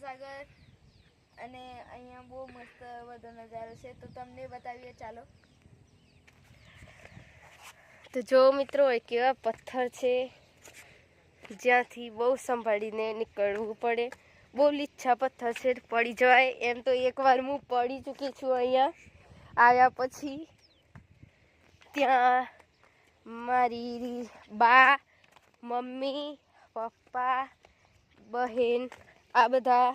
સાગર અને અહીંયા બહુ મસ્ત બધો નજારો છે. તો તમને બતાવીએ, ચાલો. તો જો મિત્રો એ કેવા પથ્થર છે, જ્યાંથી બહુ સંભાળીને નીકળવું પડે. બહુ લીચ્છા પથ્થર છે, પડી જવાય. એમ તો એકવાર હું પડી ચૂકી છું અહીંયા. આવ્યા પછી ત્યાં મારી બા, મમ્મી, પપ્પા બહેન આ બધા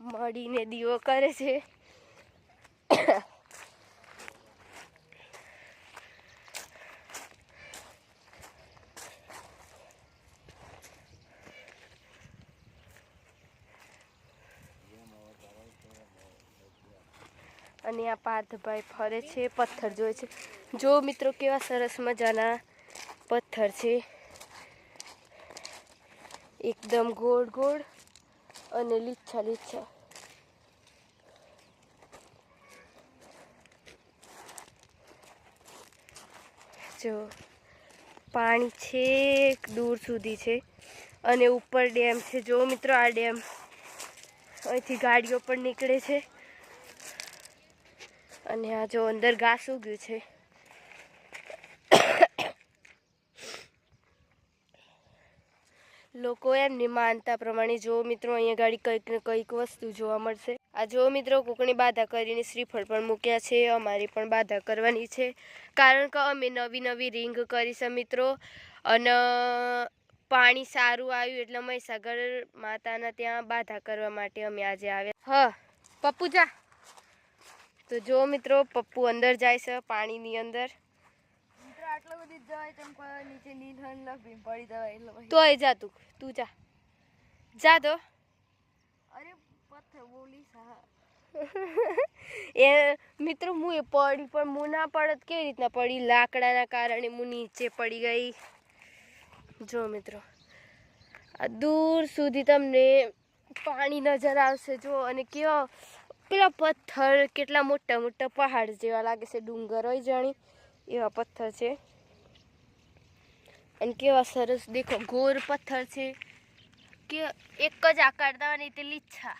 મળીને દીવો કરે છે. અને આ પાર્થભાઈ ફરે છે, પથ્થર જોવે છે. જો મિત્રો કેવા સરસ મજાના પથ્થર છે. એકદમ ગોળ ગોળ અને લીચ્છા લીચ્છા જો, પાણી છેક દૂર સુધી છે અને ઉપર ડેમ છે. જો મિત્રો, આ ડેમ અહીંથી ગાડીઓ પણ નીકળે છે અને આ જો અંદર ઘાસ ઉગ્યું છે. લોકો એમની માનતા પ્રમાણે જો મિત્રો અહીંયા ગાડી કંઈક ને કંઈક વસ્તુ જોવા મળશે. આ જો મિત્રો કોકણી બાધા કરીને શ્રીફળ પણ મૂક્યા છે, અમારી પણ બાધા કરવાની છે. કારણ કે અમે નવી નવી રિંગ કરી છે મિત્રો. અને પાણી સારું આવ્યું એટલે મહીસાગર માતાના ત્યાં બાધા કરવા માટે અમે આજે આવ્યા. હ, પપ્પુ જા. તો જો મિત્રો, પપ્પુ અંદર જાય છે પાણીની અંદર. પછી તોય જા તું તું જા. જા તો. અરે પથ્થર બોલી એ મિત્રો હું એ પડી પણ હું ના પડત કેવી રીતના પડી? લાકડાના કારણે હું નીચે પડી ગઈ. જો મિત્રો આ દૂર સુધી તમને પાણી નજર આવશે જો અને કેવા પેલા પથ્થર કેટલા મોટા મોટા પહાડ જેવા લાગે છે ડુંગર હોય જાણી એવા પથ્થર છે. અને કેવા સરસ દેખો ગોર પથ્થર છે કે એક જ આકાર દાવાની તે લીચ્છા